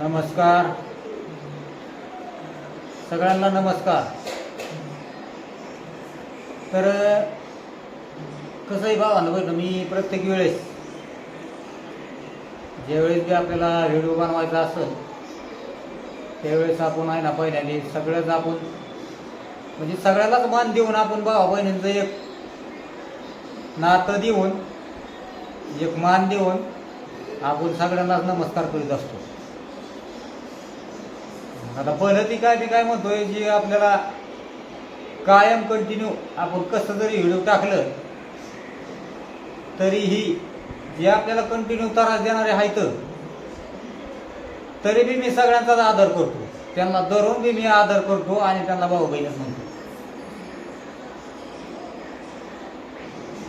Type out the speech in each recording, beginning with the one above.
नमस्कार. सगळ्यांना नमस्कार. तर कसंही भावानं बरं मी प्रत्येक वेळेस ज्यावेळेस बी आपल्याला व्हिडिओ बनवायचा असेल त्यावेळेस आपण आहे ना पहिल्याने सगळ्याच आपण म्हणजे सगळ्यालाच मान देऊन आपण भावा बहिणींचं एक नातं देऊन एक मान देऊन आपण सगळ्यांनाच नमस्कार करीत असतो. आता पहिलं ती काय ती काय म्हणतोय जी आपल्याला कायम कंटिन्यू आपण कसं जरी व्हिडिओ टाकलं तरीही जे आपल्याला कंटिन्यू त्रास देणारे आहेत तरी बी मी सगळ्यांचाच आदर करतो. त्यांना धरून बी मी आदर करतो आणि त्यांना भाऊ बहीणच म्हणतो.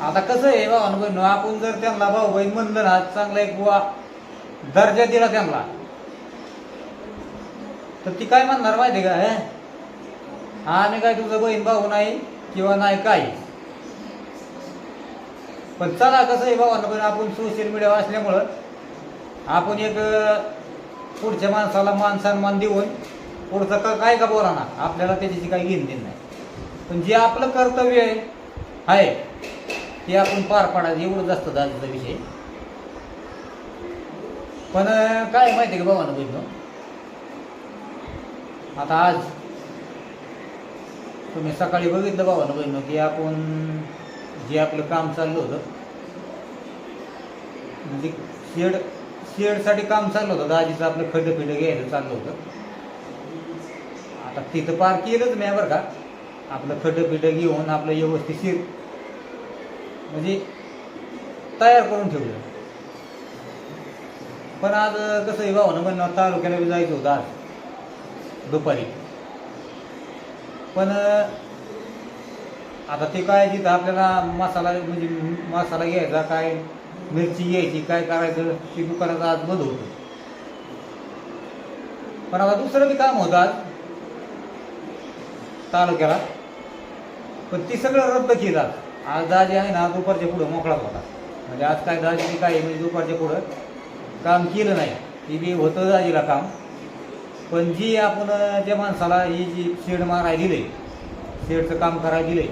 आता कसं आहे भाऊ बहीण आपण जर त्यांना भाऊ बहीण म्हणलं ना चांगला एक बुवा दर्जा दिला त्यांना. तर ती काय म्हणणार माहिती का हे? आम्ही काय तुझं बहीण भाऊ नाही किंवा नाही काय? पण चला कसं आहे भावांना पण आपण सोशल मीडिया असल्यामुळं आपण एक पुढच्या माणसाला मान सन्मान देऊन पुढचं का काय का बोला ना आपल्याला त्याच्याशी काही घेण देण नाही. पण जे आपलं कर्तव्य आहे आहे ते आपण पार पाडायचं एवढं जास्त दादाचा विषय. पण काय माहिती आहे का भावानं बहिण आता आज तुम्ही सकाळी बघितलं भावानं बहिण की आपण जे आपलं काम चाललं होतं म्हणजे शेड शेडसाठी काम चाललं होतं दाजीचं आपलं खड्डं फिडं घ्यायला चाललं होतं. आता तिथं पार केलंच नाही बरं का आपलं खड्डं घेऊन आपलं व्यवस्थिशीर म्हणजे तयार करून ठेवलं. पण आज कसं आहे भावानं म्हणणं तालुक्याला जायचं होतं आज. दुपारी. पण आता ते काय जिथं आपल्याला मसाला म्हणजे मसाला घ्यायचा काय मिरची घ्यायची काय करायचं ते दुकानाचं आज बंद होतं. पण आता दुसरं बी काम होतं आज तालुक्याला. पण ती सगळं रद्द केलं आज. दाजी आहे ना दुपारच्या पुढं मोकळा होता. म्हणजे आज काय दाजी काय म्हणजे दुपारच्या पुढं काम केलं नाही. ती बी होतं दाजीला काम. पण जी आपण त्या माणसाला ही जी शेड मारायला दिले शेडचं काम करायला दिले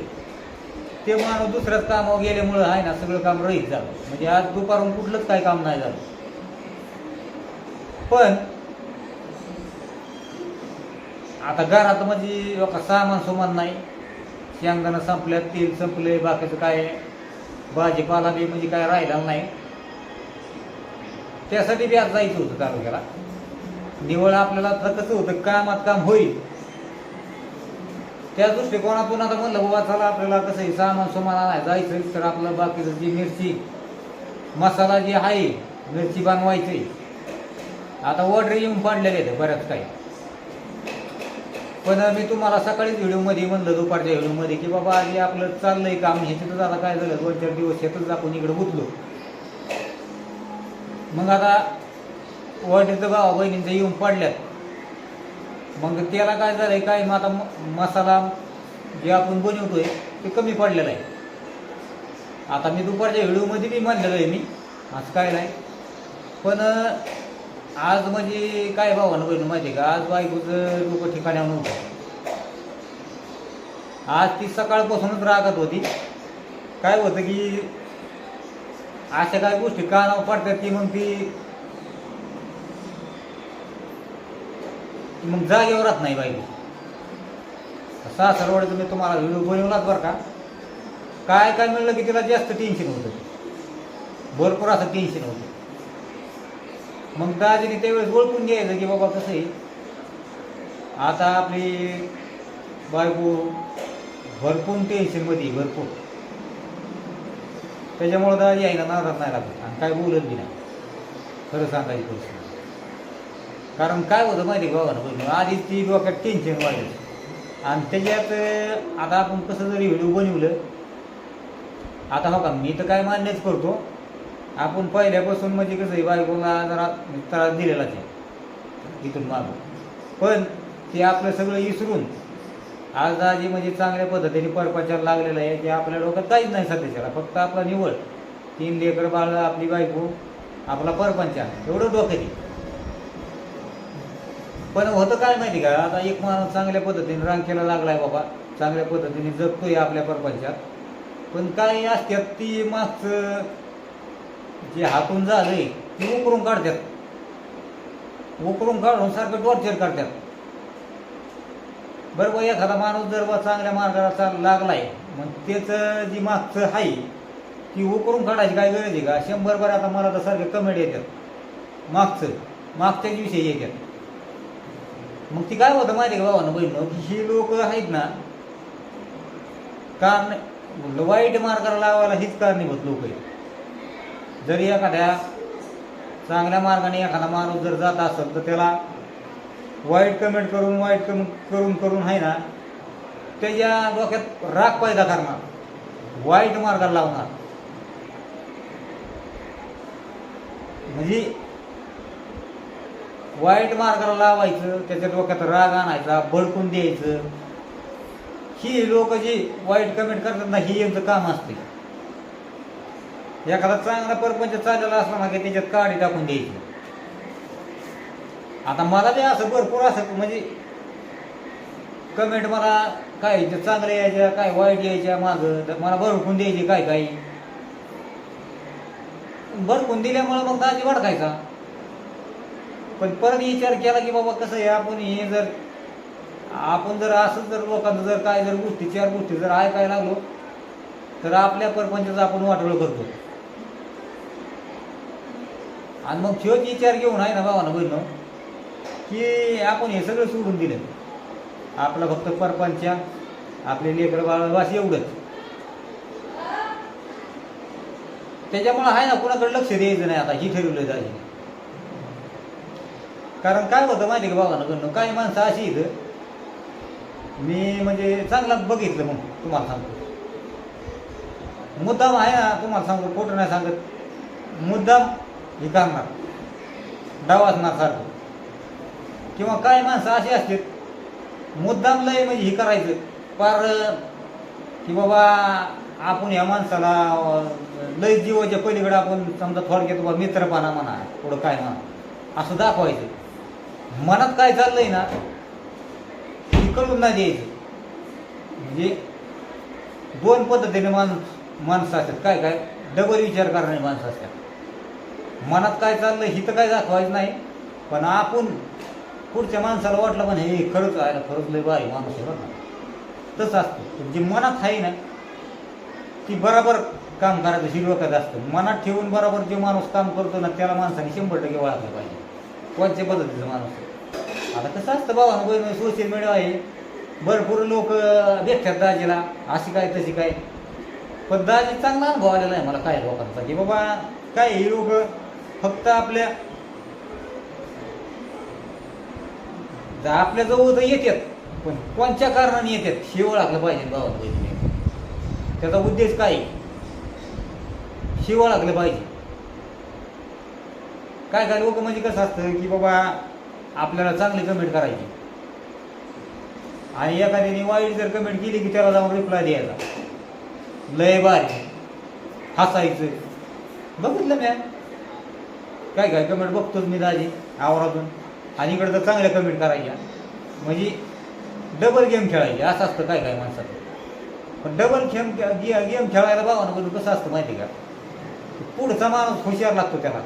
ते माणूस दुसऱ्याच कामावर गेल्यामुळं आहे ना सगळं काम रहित झालं. म्हणजे आज दुपारून कुठलंच काय काम नाही झालं. पण आता घरात म्हणजे लोक सामान सुमान नाही. शेंगदाणं संपल्यात तेल संपले बाकीचं काय भाजीपाला बी म्हणजे काय राहिला नाही. त्यासाठी बी आज जायचं होतं तालुक्याला. निवळ आपल्याला तर कसं होतं कामात काम होईल. त्या दृष्टिकोनातून आता म्हणलं बाबा चला आपल्याला कसं आहे सामान सुमान आणाय जायचं तर आपलं बाकीचं जी मिरची मसाला जी आहे मिरची बनवायची आता ऑर्डर येऊन पाडलेले आहेत बऱ्याच काही. पण मी तुम्हाला सकाळीच व्हिडिओमध्ये म्हणलं दुपारच्या व्हिडिओमध्ये की बाबा आधी आपलं चाललंय काम ह्याच्यातच आता काय झालं दोन चार दिवस शेतच आपण इकडे गुतलो. मग आता ऑर्डरचं भावा बहिणींचं येऊन पडल्यात. मग त्याला काय झालंय काय मग आता मसाला जे आपण बनवतोय ते कमी पडलेलं आहे. आता मी दुपारच्या व्हिडिओमध्ये बी म्हणलेलं आहे मी आज काय नाही. पण आज म्हणजे काय भावानं बहिण माहिती आहे का? आज बायकोचं लोक ठिकाण्यावर नव्हतं आज ती सकाळपासूनच रागत होती. काय होतं की अशा काय गोष्टी कानावर पडतात की मग ती मग जागेवर राहत नाही बाई. सासरवाडीचं मी तुम्हाला व्हिडिओ बनवलाच बरं का? काय काय मिळलं की तिला जास्त टेन्शन होतं. भरपूर असं टेन्शन होतं. मग दाजीने त्यावेळेस ओळखून घ्यायचं की बाबा कसं आहे? आता आपली बायको भरपूर टेन्शनमध्ये भरपूर. त्याच्यामुळं दाजी आहे ना नाराज नाही लागत आणि काय बोलत बी नाही. खरं सांगायची परिस्थिती कारण काय होतं माहिती आहे भावानं बहिणी आधीच ती डोक्यात टेन्शन वाढलं. आणि त्याच्यात आता आपण कसं जरी व्हिडिओ बनवलं आता हो का मी तर काय मान्यच करतो. आपण पहिल्यापासून म्हणजे कसं आहे बायकोला जरा त्रास दिलेलाच आहे इथून मागं. पण ते आपलं सगळं विसरून आज आजी म्हणजे चांगल्या पद्धतीने परपाचार लागलेला आहे ते आपल्या डोक्यात काहीच नाही सध्याच्याला फक्त आपला निवड तीन लेकर बाळ आपली बायको आपला परपंच एवढं डोक्यात येईल पण होतं काय माहिती का? आता एक माणूस चांगल्या पद्धतीने रांकेला लागलाय बाबा. चांगल्या पद्धतीने जगतोय आपल्या प्रपंचात. पण काही असतात ती मागचं जे हातून झालंय ते उकरून काढतात. उकरून काढून सारखं टॉर्चर करतात. बरं एखादा माणूस जर बा चांगल्या मार्गाला चाल लागलाय मग त्याचं जी मागचं आहे ती उकरून काढायची काय गरज आहे का? शंभर बरं आता मला तर सारखे कमेंट येतात. मागचं मागच्याच दिवशी येतात. मग ती काय होतं माहिती आहे का भावानं बहिणं की ही लोक आहेत ना कारण वाईट मार्गाला लावायला हीच कारणीभूत लोक आहेत. जरी एखाद्या चांगल्या मार्गाने एखादा माणूस जर जात असेल तर त्याला वाईट कमेंट करून वाईट कमेंट करून करून आहे ना त्याच्या डोक्यात राग पैदा करणार वाईट मार्गाला लावणार. म्हणजे वाईट मार्गाला लावायचं त्याच्या डोक्यात राग आणायचा भडकून द्यायचं. ही लोक जी वाईट कमेंट करतात ना ही यांचं काम असते एखादा चांगला परपंच चाललेला असला ना की त्याच्यात काडी टाकून द्यायची. आता मला ते असं भरपूर असं म्हणजे कमेंट मला काय चांगलं यायच्या काय वाईट यायच्या मागं तर मला भरकून द्यायची काय काही भरकून दिल्यामुळं मग दाजी वाढकायचा पण परत विचार केला की बाबा कसं आहे आपण हे जर आपण जर असं जर लोकांचं जर काय जर गोष्टी चार गोष्टी जर ऐकायला लागलो तर आपल्या परपंचाचं आपण वाटोळ करतो. आणि मग शेवट विचार घेऊन आहे ना भावानं बहिणं की आपण हे सगळं सोडून दिलं. आपला फक्त परपंच आपले लेकर बाळवास एवढंच. त्याच्यामुळं आहे ना कुणाकडे लक्ष द्यायचं नाही आता ही ठरवलं जायचं कारण काय होतं माहिती का बाबांना काही माणसं अशी इथं मी म्हणजे चांगला बघितलं मग तुम्हाला सांगतो. मुद्दाम आहे ना तुम्हाला सांगतो खोटं नाही सांगत. मुद्दाम हे करणार. डावासणार सारखं. किंवा काही माणसं अशी असतात मुद्दाम लय म्हणजे हे करायचं. पार की बाबा आपण या माणसाला लय जीवाच्या पलीकडे आपण समजा थोडक्यात बाबा मित्रपणा म्हणा पुढं काय म्हणा असं दाखवायचं. मनात काय चाललंय ना ते कळून नाही द्यायचं. म्हणजे दोन पद्धतीने माणूस माणसं असतात. काय काय? डबल विचार करणारी माणसं असतात. मनात काय चाललंय ही तर काय दाखवायचं नाही. पण आपण पुढच्या माणसाला वाटलं पण हे खरंच आहे खरंच लय बाई माणूस आहे बरं तसं असतं. जे मनात आहे ना ती बरोबर काम करायचं शिरवकत असतं. मनात ठेवून बरोबर जे माणूस काम करतो ना त्याला माणसाने शंभर टक्के ओळखलं पाहिजे. कोणत्या पद्धतीचं माणूस आता कसं असतं बाबा बहिण सोशल मीडिया आहे. भरपूर लोक भेटतात दाजीला. अशी काय तशी काय. पण दाजी चांगला अनुभव आलेला आहे मला काय लोकांचा की बाबा काय ही लोक फक्त आपल्या आपल्या जवळ तर येतात पण कोणत्या कारणाने येतात हे ओळखलं पाहिजे बाबा त्याचा उद्देश काय? आहे? हे ओळखलं पाहिजे. काय काय लोक म्हणजे कसं असतं की बाबा आपल्याला चांगली कमेंट करायची. आणि एखाद्याने वाईट जर कमेंट केली की त्याला जाऊन रिप्लाय द्यायचा. लय भारी. हसायचं. बघितलं म्या. काय काय कमेंट बघतोच मी दाजी आवारातून. आणि इकडे तर चांगल्या कमेंट करायच्या. म्हणजे डबल गेम खेळायचे. असं असतं काय काय माणसाचं. पण डबल खेम गेम खेळायला बाबा ना कसं असतं माहिती आहे का? पुढचा माणूस हुशार लागतो त्याला.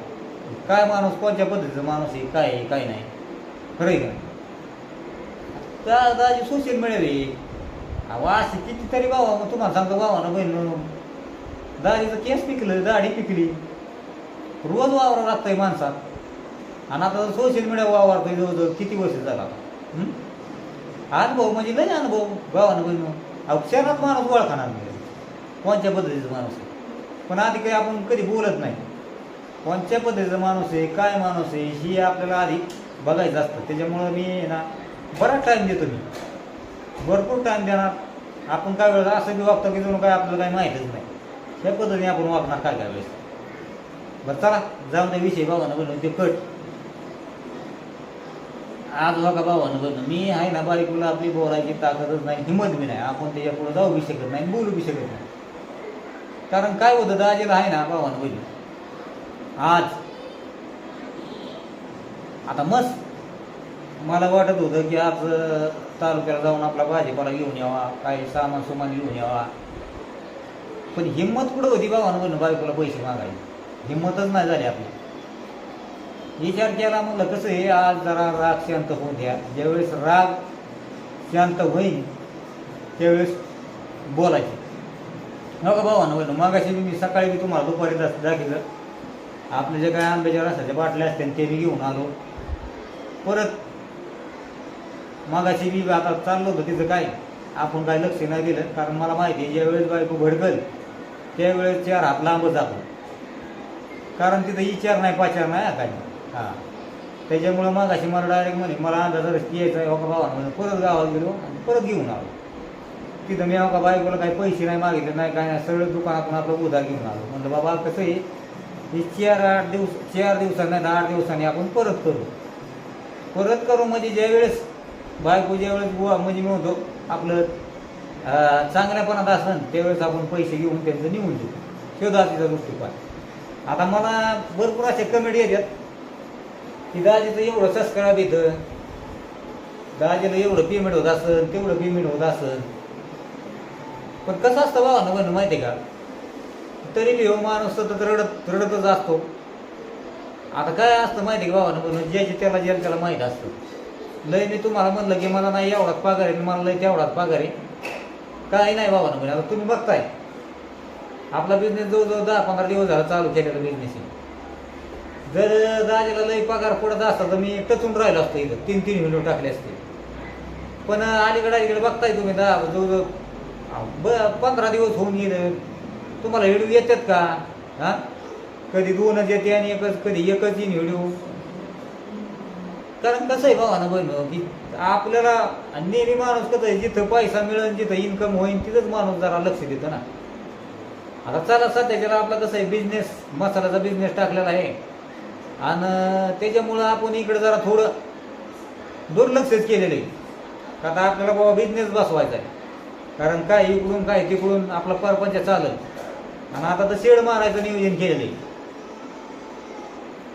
काय माणूस कोणत्या पद्धतीचा माणूस आहे काय आहे काय नाही. खरं आहे का त्या दाजी सोशल मीडिया रे अहो अशी कितीतरी बाबा मग तुम्हाला सांगतो बाबा ना बहीण दाढीचं केस पिकलं दाढी पिकली. रोज वावरा लागतंय माणसात आणि आता सोशल मीडिया वावरतोय जवळजवळ किती वर्ष झाला अनुभव म्हणजे लय अनुभव भावानं बहीण. अहो शहरात माणूस ओळखणार नाही कोणत्या पद्धतीचा माणूस आहे? पण आधी काही आपण कधी बोलत नाही. कोणत्या पद्धतीचा माणूस आहे काय माणूस आहे ही आपल्याला आधी बघायचं असतं. त्याच्यामुळं मी आहे ना बराच टाईम देतो मी. भरपूर टाईम देणार. आपण काय वेळेस असं बी वागतो की जणू काय आपल्याला काही माहीतच नाही. त्या पद्धतीने आपण वागणार काय काय वेळेस. बरं चला जाऊन त्या विषय भावानं बनवून ते कट. आज हो बघा भावानं बनवून मी आहे ना बायकोला आपली बोलायची ताकदच नाही हिंमत बी नाही. आपण त्याच्या पुढे जाऊ बी शकत नाही बोलू बी शकत नाही. कारण काय होतं दाजीला आहे ना भावानं बहिणी आज. आता मस्त मला वाटत होतं की आज तालुक्याला जाऊन आपला भाजीपाला घेऊन यावा काही सामान सुमान घेऊन यावा. पण हिंमत कुठं होती बाबांकडून म्हणून बायकोला पैसे मागायचे हिंमतच नाही झाली आपली. विचार केला म्हणलं कसं हे आज जरा राग शांत होऊन द्या. ज्यावेळेस राग शांत होईल त्यावेळेस बोलायचे. नका भावानं म्हणलं मागाशी मी सकाळी मी तुम्हाला दुपारी दाख दाखिलं आपले जे काय आंब्याच्या रसाच्या बाटल्या असतील ते मी घेऊन आलो. परत मागाशी मी आता चाललो होतं तिथं काय? आपण काय लक्ष नाही दिलं कारण मला माहिती आहे ज्यावेळेस बायको भडकल त्यावेळेस चार हात लांब जातो. कारण तिथं विचार नाही पाचार नाही हा काय? हां. त्याच्यामुळं मागाशी मला डायरेक्ट म्हणे मला अंदाज यायचा आहे हो का भावानं? म्हणे परत गावात गेलो परत घेऊन आलो. तिथं मी हो का बायकोला काही पैसे नाही मागितले नाही काय नाही सगळं दुकानातून आपलं उधार घेऊन आलो. म्हणलं बाबा कसं आहे? हे चार आठ दिवस चार दिवसांनी नाही आठ दिवसांनी आपण परत करू. परत करू म्हणजे ज्यावेळेस बायको ज्यावेळेस बुवा म्हणजे मिळतो म्हणतो आपलं चांगल्यापणात असन त्यावेळेस आपण पैसे घेऊन त्यांचं निघून देऊ शोधा तिचा दृष्टिकोन. आता मला भरपूर असे कमेंट येतात. की दाजीचं एवढं सबस्क्राईब येतं दाजीला एवढं पेमेंट होत असेल तेवढं पेमेंट होत असेल पण कसं असतं बाबा ना माहिती आहे का? तरी बी हो माणूस सतत रडत रडतच असतो. आता काय असतं माहिती आहे का बाबा म्हणून ज्याची त्याला जेल त्याला माहीत असतं. लय मी तुम्हाला म्हणलं की मला नाही एवढाच पगार आहे मला लय तेवढाच पगार आहे. काही नाही बाबा म्हणे आता तुम्ही बघताय. आपला बिझनेस जवळजवळ दहा पंधरा दिवस झाला चालू केलेला बिझनेस आहे. जर दाजीला लय पगार पडत असता तर मी टचून राहिलो असतो इथं. तीन तीन व्हिडिओ टाकले असते. पण अलीकडे अलीकडे बघताय तुम्ही दहा जवळजवळ ब पंधरा दिवस होऊन गेलं. तुम्हाला व्हिडिओ येतात का? हां? कधी दोनच येते आणि एकच कधी एकच येईन व्हिडिओ. कारण कसं आहे भावानं बहिण की आपल्याला नेहमी माणूस कसं आहे जिथं पैसा मिळेल जिथं इन्कम होईल तिथंच माणूस जरा लक्ष देतो ना. आता चला सध्याच्याला आपला कसं आहे बिझनेस मसाल्याचा बिझनेस टाकलेला आहे. आणि त्याच्यामुळं आपण इकडे जरा थोडं दुर्लक्षच केलेलं आहे. का आता आपल्याला बाबा बिझनेस बसवायचा आहे. कारण काय इकडून काय तिकडून आपला परपंच चालत. आणि आता तर शेड मारायचं नियोजन केलेलं आहे.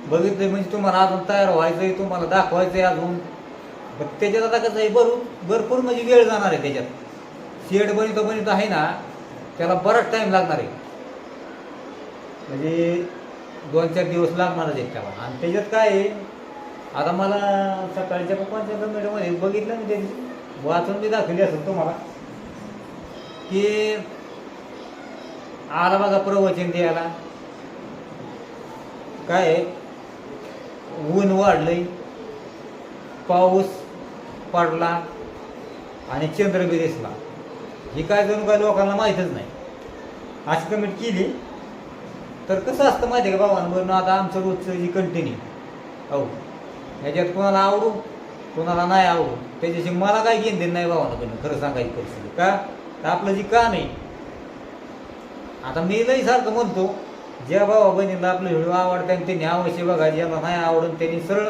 बघितलंय म्हणजे तुम्हाला अजून तयार व्हायचंय तुम्हाला दाखवायचंय अजून. पण त्याच्यात आता कसं आहे भरू भरपूर म्हणजे वेळ जाणार आहे त्याच्यात. शेड बनित बनित आहे ना त्याला बराच टाईम लागणार आहे. म्हणजे दोन चार दिवस लागणारच आहेत त्याला. आणि त्याच्यात काय आहे आता मला सकाळच्या पप्पांच्या कमेंटमध्ये बघितलं मी त्याची. वाचून मी दाखवली असेल तुम्हाला. की आला बघा प्रवचन द्यायला. काय? ऊन वाढलंय. पाऊस पडला आणि चंद्र बी दिसला. हे काय जणू काय लोकांना माहीतच नाही. अशी कमेंट केली. तर कसं असतं माहिती आहे का बाबांबरोबर आता आमचं रोजचं जी कंटिन्यू हो ह्याच्यात कोणाला आवडू कोणाला नाही आवडू? त्याच्याशी मला काय घेणं देणं नाही बाबांना पण खरं सांगायची परिस्थिती. का? तर आपलं जी का नाही आता मी लई सारखं म्हणतो ज्या भावा बहिणीला आपलं व्हिडिओ आवडते आणि त्यांनी अवश्य बघा ज्याला नाही आवडून त्यांनी सरळ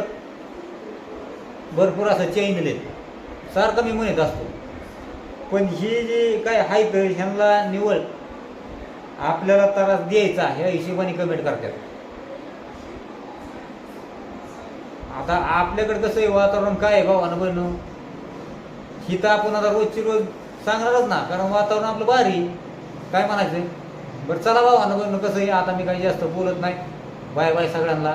भरपूर असं चैन सारखं मी म्हणत असतो. पण ही जी काय आहे ह्यांना निवड आपल्याला त्रास द्यायचा ह्या हिशोबाने कमेंट करतात. आता आपल्याकडे कसं आहे वातावरण काय आहे भावानं बहिणं? ही तर आपण आता रोजची रोज सांगणारच ना कारण वातावरण आपलं भारी काय म्हणायचं? बरं चला भाऊ बहिणं कसं आहे आता मी काही जास्त बोलत नाही. बाय बाय सगळ्यांना.